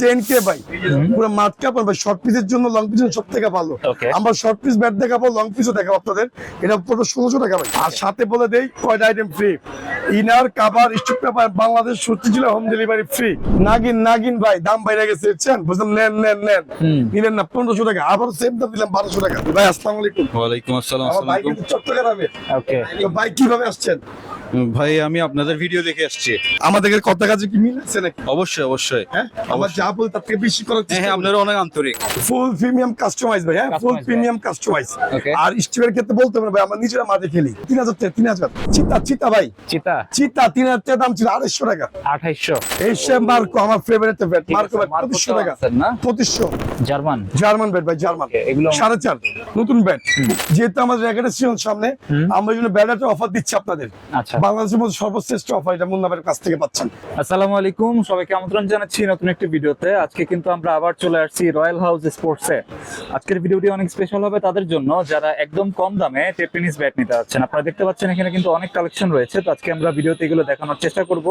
Ten কে ভাই। পুরো মাঠ কাপড় ভাই শর্ট পিসের জন্য লং পিসের সব থেকে ভালো। আমরা শর্ট পিস ব্যাট দেখাবো লং পিসও দেখাবো আপনাদের। এটা পড়বে ষোলোশো টাকা ভাই। আর সাথে বলে দেই কয়টা item free inner cover stock paper Bangladesh সত্যি ছিল home delivery free Nagin Nagin ভাই দাম বাইরে গেছে বুঝছেন বুঝলেন নেন নেন নেন। নিলেন না পনেরোশো টাকা। আবার সেম দাম দিলাম বারোশো টাকা। ভাই আসসালামু আলাইকুম। ওয়ালাইকুম আসসালাম ভাই কিন্তু চট্টগ্রামে। ওকে তো ভাই কীভাবে আসছেন? ভাই আমি আপনাদের ভিডিও দেখে আসছি। আমাদের কথা কাজে কি মিল আছে নাকি? অবশ্যই অবশ্যই। হ্যাঁ? আমার যা বল তার থেকে বেশি করার হ্যাঁ হ্যাঁ আপনারা অনেক আন্তরিক। ফুল প্রিমিয়াম কাস্টমাইজ ভাই হ্যাঁ ফুল প্রিমিয়াম কাস্টমাইজ. আর স্টিভের ক্ষেত্রে বলতে পারব ভাই আমরা নিজেরা মাঠে খেলি। তিন হাজার টাকা তিন হাজার। চিতা চিতা ভাই। চিতা? চিতা তিন হাজার টাকা দাম ছিল আড়াইশো টাকা। আঠাইশশো। এই সে মার্কো আমার ফেভারিট ব্যাট মার্কো ব্যাট পঁচিশশো টাকা? পঁচিশশো। জার্মান? জার্মান ব্যাট ভাই জার্মান। এগুলো- সাড়ে চার। নতুন ব্যাট যেহেতু আমাদের র্যাকেটের সিজন সামনে আমরা জন্য ব্যাটার অফার দিচ্ছি আপনাদের। আচ্ছা। বাংলাদেশের মধ্যে সর্বশ্রেষ্ঠ অফার এটা মুন্না ভাইয়ের কাছ থেকে পাচ্ছেন। আসসালামু আলাইকুম সবাইকে আমন্ত্রণ জানাচ্ছি নতুন একটি ভিডিওতে। আজকে কিন্তু আমরা আবার চলে আসছি রয়্যাল হাউস স্পোর্টসে আজকের ভিডিওটি অনেক স্পেশাল হবে তাদের জন্য যারা একদম কম দামে টেপিনিস ব্যাট নিতে যাচ্ছেন। আপনারা দেখতে পাচ্ছেন এখানে কিন্তু অনেক কালেকশন রয়েছে তো আজকে আমরা ভিডিওতে এগুলো দেখানোর চেষ্টা করব।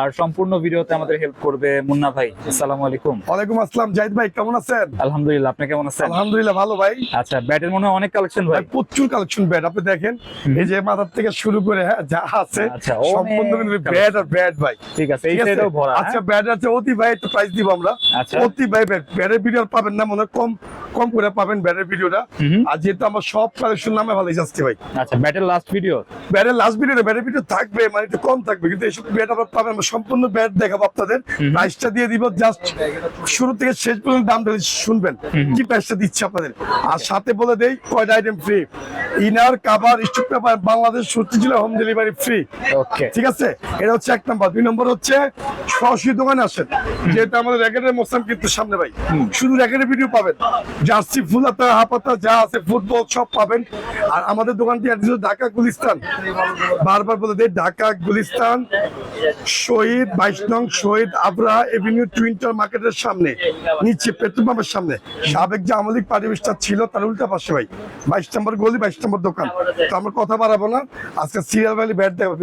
আর সম্পূর্ণ ভিডিওতে আমাদের হেল্প করবে মুন্না ভাই। আসসালামু আলাইকুম। ওয়ালাইকুম আসসালাম জাহিদ ভাই কেমন আছেন? আলহামদুলিল্লাহ আপনি কেমন আছেন? আলহামদুলিল্লাহ ভালো ভাই। আচ্ছা ব্যাটের মনে হয় অনেক কালেকশন ভাই। ভাই প্রচুর কালেকশন ব্যাট আপনি দেখেন এই যে মাথার থেকে শুরু করে হ্যাঁ যা আছে আচ্ছা, অনেক সম্পূর্ণ কিন্তু ব্যাট আর ব্যাট ভাই। ঠিক আছে এই সাইডেও ভরা আচ্ছা হ্যাঁ? ব্যাট আছে অতি ভাই একটু প্রাইস দিব আমরা। আচ্ছা। অতি ভাই ব্যাট ব্যাডের ভিডিও পাবেন না মনে হয় কম। কম করে পাবেন ব্যাটের ভিডিওটা। আর যেহেতু আমার সব কালেকশন নামে ভালো যাচ্ছে ভাই। আচ্ছা ব্যাটের লাস্ট ভিডিও ব্যাটের লাস্ট ভিডিও ব্যাটের ভিডিও থাকবে মানে একটু কম থাকবে কিন্তু এইসব ব্যাট আপনার পাবেন আমরা সম্পূর্ণ ব্যাট দেখাবো আপনাদের। প্রাইসটা দিয়ে দিব জাস্ট শুরু থেকে শেষ পর্যন্ত দামটা শুনবেন কি প্রাইসটা দিচ্ছে আপনাদের। আর সাথে বলে দেই কয়টা item free inner cover stock paper Bangladesh সত্যি ছিল হোম ডেলিভারি ফ্রি ওকে ঠিক আছে? এটা হচ্ছে এক নম্বর দুই নম্বর হচ্ছে সরাসরি দোকানে আসেন। যেহেতু আমাদের র্যাকেটের মোসাম কিন্তু সামনে ভাই। শুধু র্যাকেটের ভিডিও পাবেন। জার্সি ফুলাতা হাপাতা যা আছে ফুটবল সব পাবেন। আর আমাদের দোকানটি ঢাকা গুলিস্তান। বারবার বলে দেয় ঢাকা গুলিস্তান শহীদ বাইশ নং শহীদ আবরা এভিনিউ টুইন্টার মার্কেটের সামনে নিচে পেট্রোল পাম্পের সামনে। সাবেক যে আমলিক পারিবেশটা ছিল তার উল্টা পাশে ভাই বাইশ নম্বর গলি বাইশ নম্বর দোকান। তো আমরা কথা বাড়াবো না। আজকে সিরিয়াল ভ্যালি ব্যাট দেবো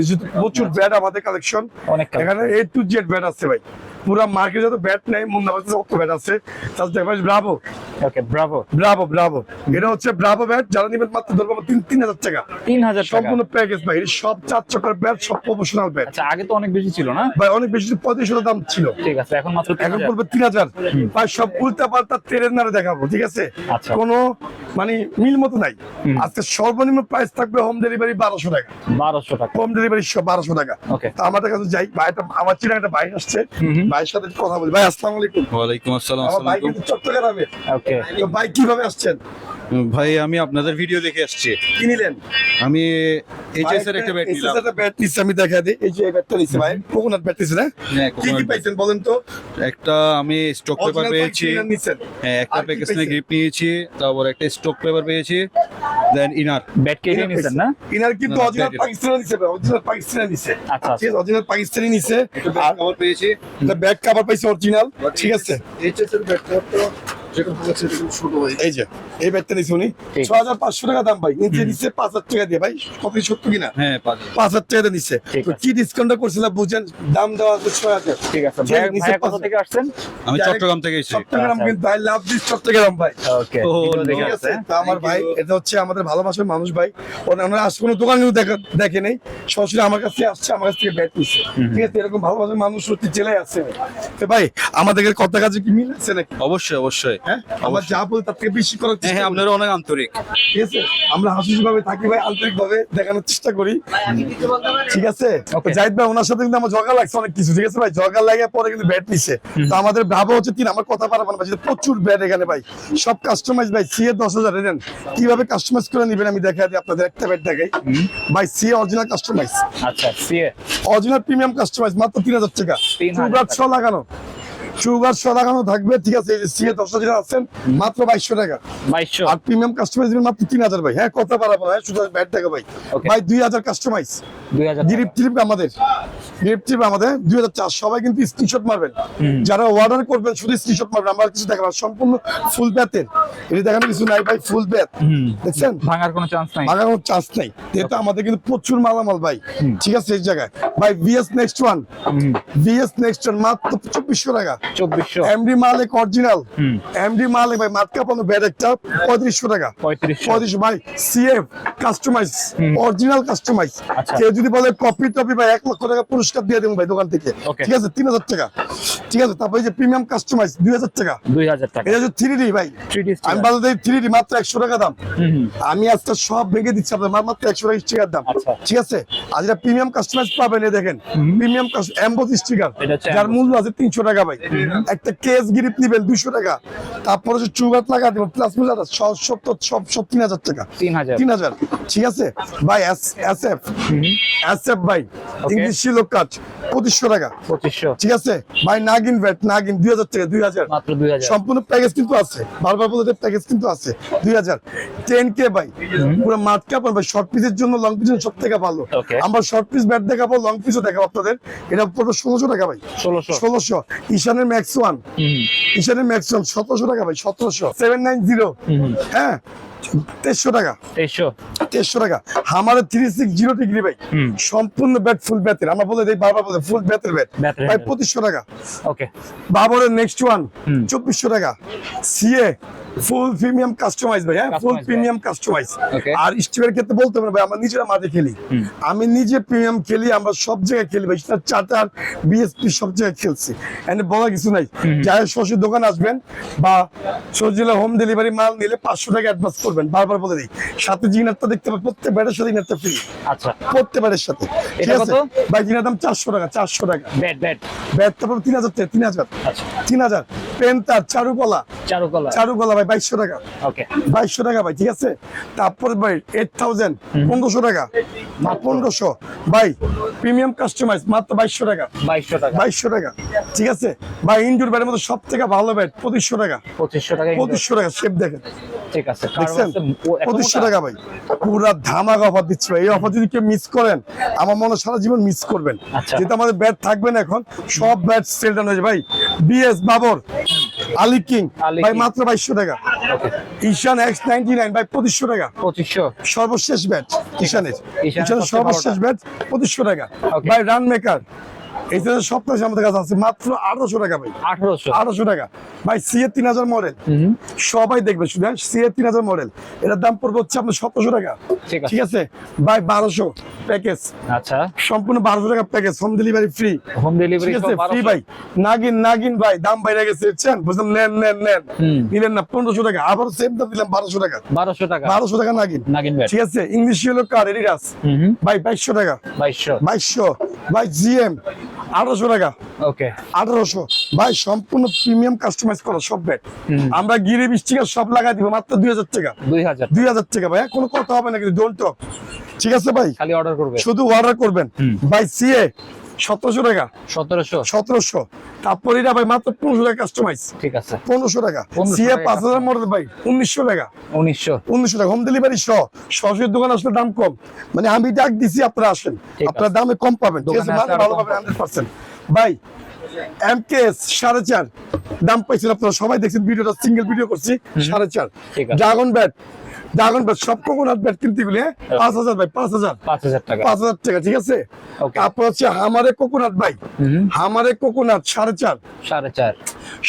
প্রচুর ব্যাট আমাদের কালেকশন এখানে এ টু জেড ব্যাট আছে ভাই। পুরো মার্কেটে যত ব্যাট নেই মুন্না বাজারে যত ব্যাট আছে। তার দেখবেন Bravo okay Bravo Bravo Bravo এটা হচ্ছে ব্রাভো ব্যাট যারা নিবেন মাত্র ধরবো তিন তিন হাজার টাকা। তিন হাজার সম্পূর্ণ প্যাকেজ ভাই সব চার চক্কর ব্যাট সব প্রফেশনাল ব্যাট আচ্ছা আগে তো অনেক বেশি ছিল না? ভাই অনেক বেশি পঁয়ত্রিশশো দাম ছিল। ঠিক আছে এখন মাত্র এখন পড়বে তিন হাজার। ভাই সব উল্টা পাল্টা তেরের নারে দেখাবো ঠিক আছে? আচ্ছা। কোনো মানে মিল মতো নাই। আজকে সর্বনিম্ন প্রাইস থাকবে হোম ডেলিভারি বারোশো টাকা। বারোশো টাকা। হোম ডেলিভারি বারোশো টাকা. তো আমাদের কাছে যাই ভাইটা আমার চিনা একটা ভাই আসছে। ভাইয়ের সাথে কথা বলি। ভাই আসসালামু আলাইকুম। ওয়ালাইকুম আসসালাম আসসালাম কিন্তু চট্টগ্রামে। ওকে। তো ভাই কীভাবে আসছেন? ভাই আমি আপনাদের ভিডিও দেখে আসছি। কি নিলেন? আমি এইচএস এর একটা ব্যাট নিলাম একটা ব্যাট নিচ্ছে আমি দেখা দিই। এই যে ব্যাটটা নিচ্ছে ভাই কোকোনাট ব্যাট নিচ্ছে না? কি কি পাইছেন বলেন তো? একটা আমি স্টক পেপার পেয়েছি। হ্যাঁ একটা আর প্যাকেজ পেয়েছেন? গ্রিপ নিয়েছি তারপর একটা স্টক পেপার পেয়েছি দেন ইনার ব্যাট কেটে নিয়েছেন না? ইনার কিন্তু অরিজিনাল ব্যাট পাকিস্তানি নিছে অরিজিনাল পাকিস্তানি নিছে আচ্ছা, ঠিক আছে অরিজিনাল পাকিস্তানি নিছে একটা ব্যাট কভার পেয়েছি। ব্যাক কভার পাইছে অরিজিনাল ঠিক আছে। এইচএস ব্যাট বলেছে এটা কিন্তু ছোট ভাই। এই যে এই ব্যাটটা নিছে উনি। ছ হাজার পাঁচশো টাকা দাম ভাই। নিচে নিচ্ছে পাঁচ হাজার টাকা দিয়ে ভাই কত সত্য কিনা? হ্যাঁ পাঁচ হাজার। টাকা নিচ্ছে তো কি দাম দেওয়া আছে ছয় হাজার। ঠিক আছে আমি চট্টগ্রাম থেকে চট্টগ্রাম আচ্ছা। কিন্তু আই লাভ দিস চট্টগ্রাম ভাই। ওকে ও, ভিডিও দেখে ঠিক আছে তো আমার ভাই এটা হচ্ছে আমাদের ভালোবাসার মানুষ ভাই। ওনারা আজ কোনো দোকানেও দেখে নেই। সরাসরি আমার কাছে আসছে আমার কাছ থেকে ব্যাট নিচ্ছে ঠিক আছে এরকম ভালোবাসার মানুষ সত্যি জেলায় আছে। তো ভাই আমাদের কথা কাজে কি মিল আছে নাকি? অবশ্যই অবশ্যই। হ্যাঁ? আমার যা বল তার থেকে বেশি করার হ্যাঁ হ্যাঁ আপনারা অনেক আন্তরিক। ঠিক আছে? আমরা হাসি ভাবে থাকি ভাই আন্তরিক ভাবে দেখানোর চেষ্টা করি। ঠিক আছে? জাহিদ ভাই ওনার সাথে কিন্তু আমার জগা লাগছে অনেক কিছু ঠিক আছে ভাই? জগা লাগে পরে কিন্তু ব্যাট নিছে। তো আমাদের ভাবো হচ্ছে তিন আমার কথা পারাবো না প্রচুর ব্যাট এখানে ভাই। সব কাস্টমাইজ ভাই সিএ দশ হাজার নেন। কীভাবে কাস্টমাইজ করে নিবেন আমি দেখা দিই আপনাদের একটা ব্যাট দেখাই। ভাই সিএ অরিজিনাল কাস্টমাইজ আচ্ছা সিএ অরিজিনাল প্রিমিয়াম কাস্টমাইজ মাত্র তিন হাজার টাকা। 3,000 সুগার ছ লাগানো। সুগার সদাগানো লাগানো থাকবে ঠিক আছে সিএ দশটা হাজার আছেন মাত্র বাইশশো টাকা। বাইশশো। আর প্রিমিয়াম কাস্টমাইজ মাত্র তিন হাজার ভাই। হ্যাঁ কথা পারাবো না হ্যাঁ শুধু ব্যাট টাকা ভাই. ভাই দুই হাজার কাস্টমাইজ দুই হাজার আমাদের। গ্রিপ টিপ আমাদের দুই হাজার চার। সবাই কিন্তু স্ক্রিনশট মারবেন। যারা অর্ডার করবেন শুধু স্ক্রিনশট মারবেন। আমার কিছু দেখাবো সম্পূর্ণ ফুল ব্যাথের এটা দেখানো কিছু নাই ভাই ফুল ব্যাথ দেখছেন? ভাঙার কোনো চান্স নাই। আগার কোনো চান্স নাই। যেহেতু আমাদের কিন্তু প্রচুর মালামাল ভাই। ঠিক আছে এই জায়গায়। ভাই VS next one VS next one মাত্র চব্বিশশো টাকা। চব্বিশশো। MD Malik original MD Malik ভাই ব্যাট একটা পঁয়ত্রিশশো টাকা। পঁয়ত্রিশশো। ভাই সিএফ কাস্টমাইজ অরিজিনাল কাস্টমাইজ। কেউ যদি বলে কপি টপি ভাই এক লক্ষ টাকা পুরস্কার দিয়ে দেবো ভাই দোকান থেকে। ঠিক আছে তিন হাজার টাকা। ঠিক আছে তারপরে যে প্রিমিয়াম কাস্টমাইজ দুই হাজার টাকা। দুই হাজার টাকা। এটা থ্রি ডি ভাই। আমি বাজার দিই থ্রি ডি মাত্র একশো টাকা দাম। আমি আজকে সব ভেঙে দিচ্ছি আপনার মাত্র একশো টাকা স্টিকার দাম। আচ্ছা। ঠিক আছে? আর যেটা প্রিমিয়াম কাস্টমাইজ পাবেন এই দেখেন। প্রিমিয়াম এম্বোজ স্টিকার যার মূল্য আছে তিনশো টাকা ভাই। একটা কেস গ্রিপ নিবেন দুশো টাকা। তারপরে হচ্ছে চুগাত লাগা দেবেন প্লাস প্লাস সব সব তো সব সব তিন হাজার টাকা। তিন হাজার। ঠিক আছে? ভাই S S F S F ভাই। ইংলিশ শিলো কাজ পঁচিশশো টাকা। পঁচিশশো। ঠিক আছে? ভাই নাগিন ভ্যাট নাগিন দুই হাজার টাকা দুই হাজার। মাত্র দুই হাজার। সম্পূর্ণ প্যাকেজ কিন্তু আছে। বারবার বলতে প্যাকেজ কিন্তু আছে। দুই হাজার। টেন কে ভাই। পুরো মাঠ কাপড় ভাই শর্ট পিসের জন্য লং পিসের সব থেকে ভালো। আমরা শর্ট পিস ব্যাট দেখাবো লং পিসও দেখাবো আপনাদের। এটা পড়বে ষোলোশো টাকা ভাই। ষোলোশো। ষোলোশো। ঈশানের ম্যাক্স ওয়ান ঈশানের ম্যাক্স ওয়ান সতেরোশো টাকা ভাই সতেরোশো। সেভেন নাইন জিরো হ্যাঁ? তেইশশো টাকা। তেইশশো। তেইশশো টাকা। আমাদের থ্রি সিক্স জিরো ডিগ্রি ভাই। সম্পূর্ণ ব্যাট ফুল ব্যাটের আমরা বলে দিই বারবার বলে ফুল বেতের ব্যাট প্রায় পঁচিশশো টাকা। ওকে বাবরের নেক্সট ওয়ান। চব্বিশশো টাকা। সিএ ফুল প্রিমিয়াম কাস্টমাইজ ভাই হ্যাঁ? ফুল প্রিমিয়াম কাস্টমাইজ আর স্টিভের ক্ষেত্রে বলতে পারব আমরা নিজেরা মাঠে খেলি। আমি নিজে প্রিমিয়াম খেলি আমরা সব জায়গায় খেলি ভাই। সেটা চার্টার বিএসপি সব জায়গায় খেলছি। এনে বলা কিছু নাই। যাই শশীর দোকান আসবেন বা সজিলা হোম ডেলিভারি মাল নিলে পাঁচশো টাকা অ্যাডভান্স করবেন। বারবার বলে দিই। সাথে জিনারটা দেখতে পাবেন প্রত্যেক ব্যাটের সাথে জিনারটা ফ্রি আচ্ছা। প্রত্যেক ব্যাটের সাথে। ঠিক আছে? ভাই জিনার দাম চারশো টাকা চারশো টাকা। Bat bat. ব্যাট তারপর তিন হাজার তিন হাজার। আচ্ছা। তিন হাজার। পেন তার চারুকলা। চারুকলা। চারুকলা ভাই বাইশশো টাকা। ওকে। বাইশশো টাকা ভাই ঠিক আছে? তারপর ভাই এইট থাউজেন্ড পনেরোশো টাকা। পনেরোশো। ভাই প্রিমিয়াম কাস্টমাইজ মাত্র বাইশশো টাকা। বাইশশো টাকা। বাইশশো টাকা ঠিক আছে? ভাই ইনডোর ব্যাটের মধ্যে সব থেকে ভালো ব্যাট পঁচিশশো টাকা। পঁচিশশো টাকা। পঁচিশশো টাকা শেপ দেখেন। ঠিক আছে দেখছেন? এত পঁচিশশো টাকা ভাই। পুরা ধামাক অফার দিচ্ছি ভাই এই অফার যদি কেউ মিস করেন আমার মনে সারা জীবন মিস করবেন। আচ্ছা। আমাদের ব্যাট থাকবে না এখন সব ব্যাট সেল হয়েছে। ভাই বিএস বাবর আলী কিং ভাই মাত্র বাইশশো টাকা। ঈশান এক্স নাইনটি নাইন ভাই পঁচিশশো টাকা। পঁচিশশো। সর্বশেষ ব্যাট ঈশানের। ঈশানের সর্বশেষ। ব্যাট পঁচিশশো টাকা। ভাই রান মেকার এই যে সপ্তাহে আমাদের কাছে আছে মাত্র আঠারোশো টাকা ভাই। আঠারোশো। আঠারোশো টাকা। ভাই সিএ তিন হাজার মডেল। সবাই দেখবে শুধু সিএ তিন হাজার মডেল। এটার দাম পড়বে হচ্ছে আপনার সতেরোশো টাকা। ঠিক আছে। ভাই বারোশো প্যাকেজ। আচ্ছা। সম্পূর্ণ বারোশো টাকা package home delivery free home delivery ঠিক আছে? ফ্রি ভাই। নাগিন নাগিন ভাই দাম বাইরে গেছে বুঝছেন? বুঝলাম নেন নেন নেন। নিলেন না পনেরোশো টাকা। আবার সেম দাম দিলাম বারোশো টাকা। বারোশো টাকা। বারোশো টাকা নাগিন। নাগিন ব্যাট ঠিক আছে? ইংলিশ হলো কার এডিডাস ভাই বাইশশো টাকা। বাইশশো। বাইশশো। ভাই জিএম আঠারোশো টাকা। ওকে আঠারোশো। ভাই সম্পূর্ণ প্রিমিয়াম কাস্টমাইজ করা সব ব্যাট আমরা গিরে টাকা সব লাগাই দিব মাত্র দুই হাজার টাকা। দুই হাজার। দুই হাজার টাকা ভাই কোনো কথা হবে না কিন্তু ডোন্ট ঠিক আছে ভাই? খালি অর্ডার করবেন শুধু অর্ডার করবেন। ভাই সিএ সতেরোশো টাকা। সতেরোশো? সতেরোশো। তারপর এটা ভাই মাত্র পনেরোশো টাকা কাস্টমাইজ ঠিক আছে। পনেরোশো টাকা। সিএ পাঁচ হাজার মডেল ভাই উনিশশো টাকা। উনিশশো। উনিশশো টাকা। হোম ডেলিভারি সহ। সরাসরি দোকান আসলে দাম কম। মানে আমি ডাক দিছি আপনারা আসেন। আপনারা দামে কম পাবেন। ঠিক আছে ভালো পাবেন। হান্ড্রেড পার্সেন্ট ভাই এমকেএস সাড়ে চার। দাম পাইছেন আপনারা সবাই দেখছেন ভিডিওটা সিঙ্গেল ভিডিও করছি সাড়ে চার। ড্রাগন ব্যাট ড্রাগন ব্যাট সব কোকোনাট ব্যাট কিনতে গেলে পাঁচ হাজার ভাই পাঁচ হাজার। পাঁচ হাজার টাকা। পাঁচ হাজার টাকা ঠিক আছে? তারপর হচ্ছে হামারে কোকোনাট ভাই। হামারে কোকোনাট সাড়ে চার। সাড়ে চার।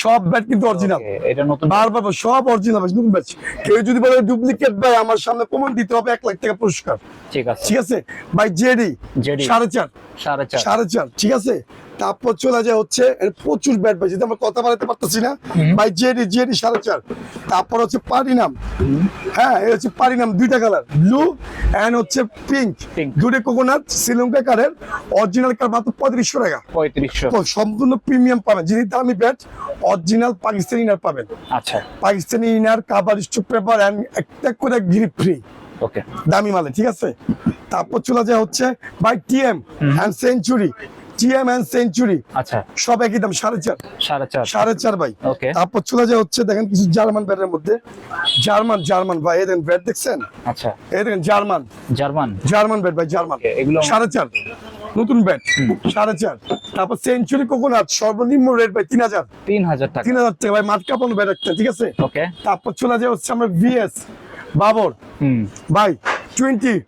সব ব্যাট কিন্তু অরিজিনাল এটা নতুন বারবার সব অরিজিনাল নতুন ব্যাচ কেউ যদি বলে ডুপ্লিকেট ভাই আমার সামনে প্রমাণ দিতে হবে এক লাখ টাকা পুরস্কার। ঠিক আছে। ঠিক আছে? ভাই জেডি সাড়ে চার। সাড়ে চার। সাড়ে চার ঠিক আছে? তারপর চলে যায় হচ্ছে প্রচুর ব্যাট ভাই যদি আমরা কথা বলাতে পারতেছি না। ভাই জেডি জেডি সাড়ে চার। তারপর হচ্ছে পারিনাম। হ্যাঁ এই হচ্ছে পারিনাম দুইটা কালার ব্লু এন্ড হচ্ছে পিঙ্ক দুটো কোকোনাট শ্রীলঙ্কা কারের অরিজিনাল কার মাত্র পঁয়ত্রিশশো টাকা। পঁয়ত্রিশশো। সম্পূর্ণ প্রিমিয়াম পাবেন। যদি দামি ব্যাট অরিজিনাল পাকিস্তানি ইনার পাবেন। আচ্ছা। পাকিস্তানি ইনার কাবার স্টুপ পেপার এন্ড একটা করে গ্রিপ ফ্রি ওকে দামি মালে ঠিক আছে? তারপর চলে যায় হচ্ছে by TM and century TM and century আচ্ছা। সব একই দাম সাড়ে চার। সাড়ে চার। সাড়ে চার ভাই। তারপর চলে যায় হচ্ছে দেখেন কিছু জার্মান ব্যাটের মধ্যে। জার্মান জার্মান ভাই এই দেখেন ব্যাট দেখছেন? আচ্ছা। এই দেখেন জার্মান। জার্মান? জার্মান ব্যাট ভাই জার্মান। এগুলো- সাড়ে চার। নতুন ব্যাট। সাড়ে চার। তারপর সেঞ্চুরি কোকোনাট সর্বনিম্ন রেট ভাই তিন হাজার। তিন হাজার টাকা। তিন হাজার টাকা ভাই মাঠ কাপানো ব্যাট একটা ঠিক আছে? ওকে তারপর চলে যায় হচ্ছে আমরা ভিএস বাবর। হুম। ভাই টোয়েন্টি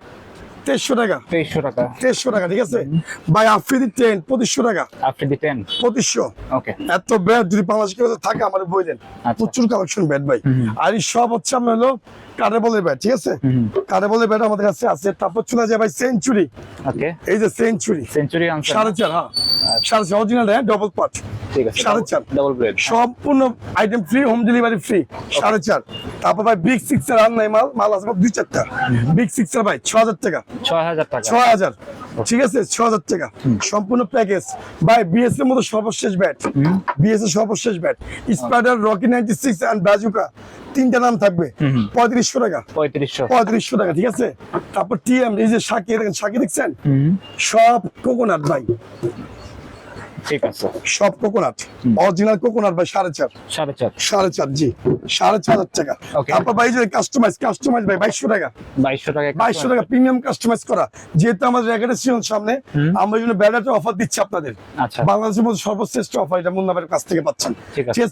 তেইশশো টাকা। তেইশশো টাকা। তেইশশো টাকা ঠিক আছে? ভাই আফ্রিদি টেন পঁচিশশো টাকা। আফটার দি টেন পঁচিশশো। ওকে এত ব্যাট যদি বাংলাদেশ কেউ থাকে আমার বই দেন। আচ্ছা। প্রচুর কালেকশন ব্যাট ভাই। আর এই সব হচ্ছে হলো কারে বলের ব্যাট ঠিক আছে? কারে বলের ব্যাট আমাদের কাছে আছে। তারপর চলে যায় ভাই সেঞ্চুরি ওকে এই যে সেঞ্চুরি সেঞ্চুরি সাড়ে চার হ্যাঁ। সাড়ে চার অরিজিনাল হ্যাঁ ডবল পার্ট সাড়ে চার। সম্পূর্ণ item free home delivery free সাড়ে চার। তারপর ভাই বিগ সিক্স এর আর নাই মাল মাল আছে দুই চারটা। বিগ সিক্স এর ভাই ছ হাজার টাকা। ছয় হাজার টাকা। ছয় হাজার। ঠিক আছে ছ হাজার টাকা। সম্পূর্ণ প্যাকেজ ভাই বিএস এর মতো সর্বশেষ ব্যাট বিএস এর সর্বশেষ bat spider Rocky ninety six and bazooka তিনটা নাম থাকবে। পঁয়ত্রিশশো টাকা। পঁয়ত্রিশশো। পঁয়ত্রিশশো টাকা ঠিক আছে? তারপর টিএম এই যে সাকি দেখেন সাকি দেখছেন? সব কোকোনাট ভাই। ঠিক আছে। সব কোকোনাট অরিজিনাল কোকোনাট ভাই সাড়ে চার। সাড়ে চার। সাড়ে চার জি। সাড়ে চার হাজার টাকা। তারপর ভাই যে কাস্টমাইজ কাস্টমাইজ ভাই বাইশশো টাকা। বাইশশো টাকা বাইশশো টাকা প্রিমিয়াম কাস্টমাইজ করা। যেহেতু আমাদের র্যাকেটের ছিল সামনে আমরা জন্য অফার দিচ্ছি আপনাদের। আচ্ছা। বাংলাদেশের মধ্যে সর্বশ্রেষ্ঠ অফার এটা মুন্নাবের কাছ থেকে পাচ্ছেন।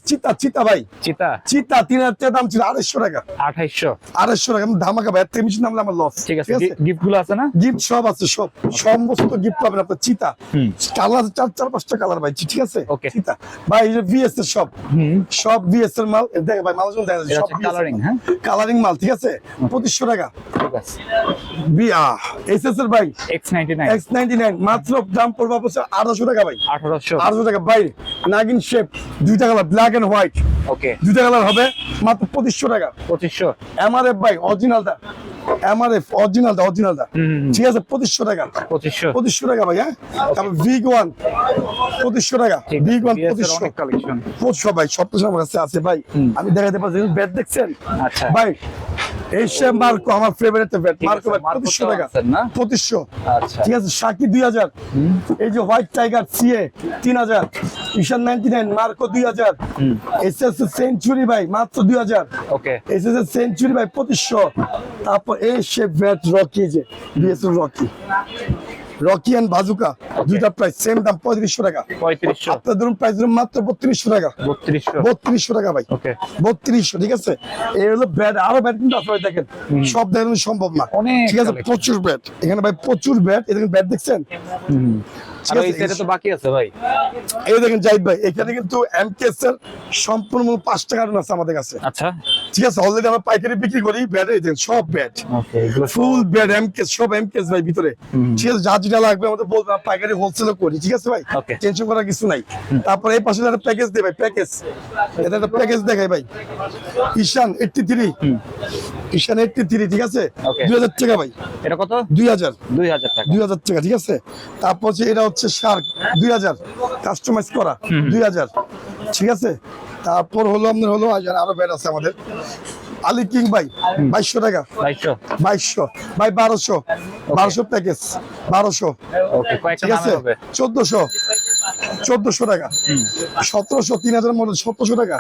চিতা চিতা ভাই। চিতা? চিতা তিন হাজার টাকা দাম ছিল আড়াইশো টাকা। আঠাইশশো। আড়াইশো টাকা ধামাকা ভাই থেকে নামলে আমার লস ঠিক আছে গিফটগুলো আছে না? গিফট সব আছে সব। সমস্ত গিফট পাবেন আপনার চিতা। কালার চার চার পাঁচটা কালার ভাই ঠিক আছে. চিতা ভাই এই যে ভিএস এর সব। সব ভিএস এর মাল দেখে ভাই মাল দেখা এটা সব কালারিং হ্যাঁ? কালারিং মাল ঠিক আছে? পঁচিশশো টাকা। ঠিক আছে। বিয়া এসএস এর ভাই? X ninety nine X ninety nine মাত্র দাম পড়বে হচ্ছে আঠারোশো টাকা ভাই। আঠারোশো। আঠারোশো টাকা। ভাই নাগিন শেপ দুইটা colour black and white okay দুইটা কালার হবে মাত্র পঁচিশশো টাকা। পঁচিশশো। এমআরএফ ভাই অরিজিনালটা এমআরএফ অরিজিনালটা অরিজিনালটা। ঠিক আছে পঁচিশশো টাকা। পঁচিশশো। পঁচিশশো টাকা ভাই হ্যাঁ? তারপর বিগ ওয়ান পঁচিশশো টাকা। বিগ ওয়ান পঁচিশশো। কালেকশন পঁচিশশো ভাই সব কিছু আমার কাছে আছে ভাই। আমি দেখাতে পারছি ব্যাট দেখছেন? আচ্ছা। ভাই এই মার্কো আমার ফেভারিট ব্যাট মার্কো আছে, পঁচিশশো টাকা। পঁচিশশো। আচ্ছা। ঠিক আছে সাকি দুই হাজার। এই যে হোয়াইট টাইগার সিএ তিন হাজার। ঈশান নাইনটি নাইন মার্কো দুই হাজার। এস এস সেঞ্চুরি ভাই মাত্র দুই হাজার। এস এস সেঞ্চুরি ভাই পঁচিশশো। তারপর এই সে ব্যাট রকি যে BS Rocky Rocky and bazooka দুইটা প্রাইস সেম দাম পঁয়ত্রিশশো টাকা। পঁয়ত্রিশশো। আপনার ধরুন প্রাইস ধরুন মাত্র বত্রিশশো টাকা। বত্রিশশো। বত্রিশশো টাকা ভাই। বত্রিশশো ঠিক আছে? এই হলো ব্যাট আরও ব্যাট কিন্তু আপনারা দেখেন। সব দেখানো সম্ভব না। ঠিক আছে? প্রচুর ব্যাট এখানে ভাই প্রচুর ব্যাট এখানে ব্যাট দেখছেন? আর এই সাইডে তো বাকি আছে ভাই। এই দেখেন জাহিদ ভাই এখানে কিন্তু এমকেএস এর সম্পূর্ণ পাঁচটা কার্টুন আছে আমাদের কাছে। আচ্ছা। ঠিক আছে অলরেডি আমরা পাইকারি বিক্রি করি ব্যাট এই সব ব্যাট ফুল ব্যাট এমকেএস সব এমকেএস ভাই ভিতরে। ঠিক আছে যা যেটা লাগবে আমাদের বলবেন পাইকারি হোলসেলও করি ঠিক আছে ভাই? টেনশন করার কিছু নাই। তারপরে এই পাশে একটা প্যাকেজ ভাই প্যাকেজ এটা একটা প্যাকেজ দেখাই ভাই। Ishan eighty three Ishan eighty three ঠিক আছে? দুই হাজার টাকা ভাই। এটা কত? দুই হাজার। দুই হাজার টাকা। দুই হাজার টাকা ঠিক আছে? তারপর এটা হচ্ছে শার্ক দুই হাজার। কাস্টমাইজ করা দুই হাজার। ঠিক আছে? তারপর হলো আপনার হলো আরও ব্যাট আছে আমাদের। আলি কিং ভাই বাইশশো টাকা। বাইশশো। ভাই বারোশো। বারোশো প্যাকেজ বারোশো। ঠিক আছে? চোদ্দশো। চোদ্দশো টাকা। সতেরোশো তিন হাজার মধ্যে সতেরোশো টাকা।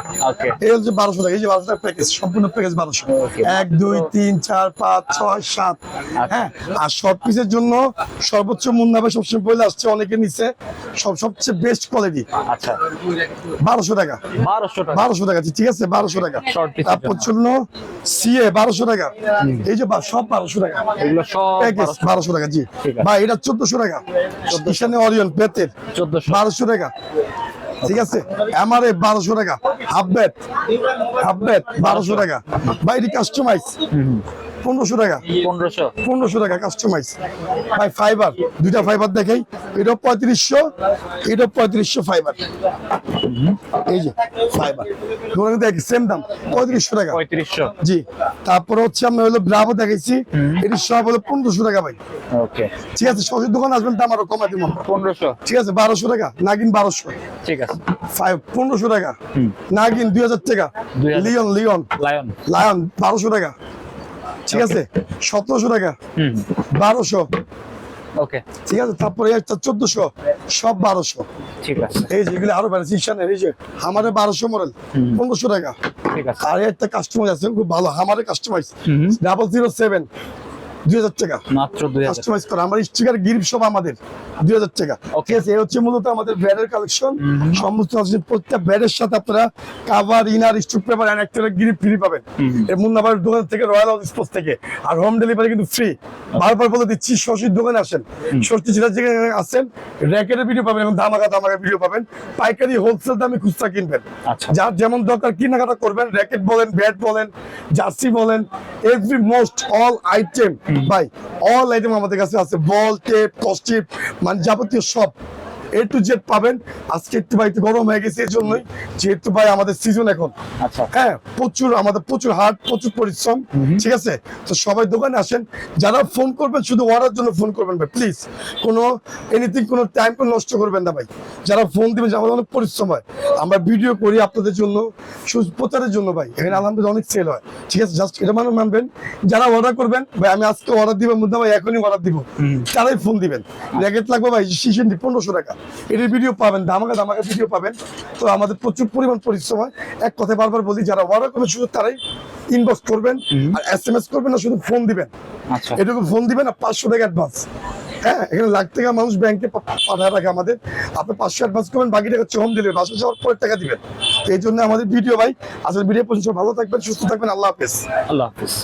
এই হচ্ছে বারোশো টাকা এই যে বারোশো টাকা প্যাকেজ সম্পূর্ণ প্যাকেজ বারোশো। এক দুই তিন চার পাঁচ ছয় সাত। হ্যাঁ? আর শর্ট পিসের জন্য সর্বোচ্চ মুন্নাবে সবসময় বলে আসছে অনেকে নিচে সব সবচেয়ে বেস্ট কোয়ালিটি আচ্ছা। বারোশো টাকা। বারোশো টাকা। বারোশো টাকা ঠিক আছে বারোশো টাকা। তারপর জন্য। সিএ বারোশো টাকা। এই যে সব বারোশো টাকা। এগুলো সব প্যাকেজ বারোশো টাকা। জি। বা এটা চোদ্দশো টাকা। অরিয়ন বেতের। চোদ্দশো। বারোশো টাকা। ঠিক আছে? এমআরএ বারোশো টাকা। হাফ ব্যাট হাফ ব্যাট বারোশো টাকা। বা এটি কাস্টমাইজ পনেরোশো টাকা। পনেরোশো। পনেরোশো টাকা কাস্টমাইজ ভাই ফাইবার দুইটা ফাইবার দেখাই এটাও পঁয়ত্রিশশো এটাও পঁয়ত্রিশশো ফাইবার এই যে ফাইবার দুটো কিন্তু সেম দাম পঁয়ত্রিশশো টাকা। পঁয়ত্রিশশো। জি। তারপর হচ্ছে আমরা হলো ব্রাভো দেখাইছি। এটি সব হলো পনেরোশো টাকা ভাই। ওকে। ঠিক আছে সবজির দোকান আসবেন দাম আরও কমাই দিব পনেরোশো। ঠিক আছে বারোশো টাকা নাগিন বারোশো। ঠিক আছে। ফাইভ পনেরোশো টাকা। নাগিন দুই হাজার টাকা। 2000 লিওন লিওন। লায়ন। লায়ন বারোশো টাকা। ঠিক আছে? সতেরোশো টাকা। বারোশো। ওকে ঠিক আছে? তারপরে একটা চোদ্দশো। সব বারোশো। ঠিক আছে। এই যেগুলো আরও বেড়েছে ঈশানের এই যে আমাদের বারোশো মডেল পনেরোশো টাকা। আর একটা কাস্টমার আছে খুব ভালো আমাদের কাস্টমার। ডাবল জিরো সেভেন দুই হাজার টাকা। মাত্র দুই হাজার কাস্টমাইজ করা। আমার স্টিকার গিরিপ সব আমাদের। দুই হাজার টাকা। ঠিক আছে এই হচ্ছে মূলত আমাদের ব্যাডের কালেকশন সমস্ত প্রত্যেক ব্যাডের সাথে আপনারা cover inner stroke paper and একটা গিরিপ ফ্রি পাবেন। এর মুন্নাবার দোকান থেকে রয়্যাল হাউস স্পোর্টস থেকে। আর হোম ডেলিভারি কিন্তু ফ্রি বারবার বলে দিচ্ছি শশীর দোকানে আসেন। ষষ্ঠী জেলার যেখানে আসেন র্যাকেটের ভিডিও পাবেন এবং ধামাকা ধামাকা ভিডিও পাবেন। পাইকারি হোলসেল দামে খুচরা কিনবেন। আচ্ছা। যার যেমন দরকার কেনাকাটা করবেন। র্যাকেট বলেন ব্যাট বলেন জার্সি বলেন এভরি মোস্ট অল আইটেম ভাই অল আইটেম আমাদের কাছে আছে বল টেপ কস্টিপ মানে যাবতীয় সব। এ টু জেড পাবেন। আজকে একটু ভাই গরম হয়ে গেছে এই জন্যই যেহেতু ভাই আমাদের সিজন এখন। আচ্ছা। হ্যাঁ প্রচুর আমাদের প্রচুর হার্ড প্রচুর পরিশ্রম। ঠিক আছে? তো সবাই দোকানে আসেন। যারা ফোন করবেন শুধু অর্ডার জন্য ফোন করবেন ভাই প্লিজ কোনো এনিথিং কোনো টাইম নষ্ট করবেন না ভাই। যারা ফোন দিবেন আমাদের অনেক পরিশ্রম হয়। আমরা ভিডিও করি আপনাদের জন্য প্রচারের জন্য ভাই। এখানে আলহামদুলিল্লাহ অনেক সেল হয়। ঠিক আছে? জাস্ট এটা মানে মানবেন। যারা অর্ডার করবেন ভাই আমি আজকে অর্ডার দিব মুদ্রা ভাই এখনই অর্ডার দিব। তারাই ফোন দিবেন। র্যাকেট লাগবে ভাই শিশিন পনেরোশো টাকা। এর ভিডিও পাবেন ধামাকা ধামাকা ভিডিও পাবেন। তো আমাদের প্রচুর পরিমাণ পরিশ্রম হয়। এক কথায় বারবার বলি যারা অর্ডার করবেন শুধু তারাই ইনবক্স করবেন আর এস এম এস করবেন না শুধু ফোন দিবেন। আচ্ছা। এটুকু ফোন দিবেন আর পাঁচশো টাকা অ্যাডভান্স হ্যাঁ এখানে লাখ টাকা মানুষ ব্যাংকে পাঠায় রাখে আমাদের। আপনি পাঁচশো অ্যাডভান্স করবেন বাকি টাকা হোম ডেলিভারি বাসা যাওয়ার পরে টাকা দিবেন। এই জন্য আমাদের ভিডিও ভাই আসলে ভিডিও পর্যন্ত ভালো থাকবেন সুস্থ থাকবেন। আল্লাহ হাফেজ। আল্লাহ হাফিজ।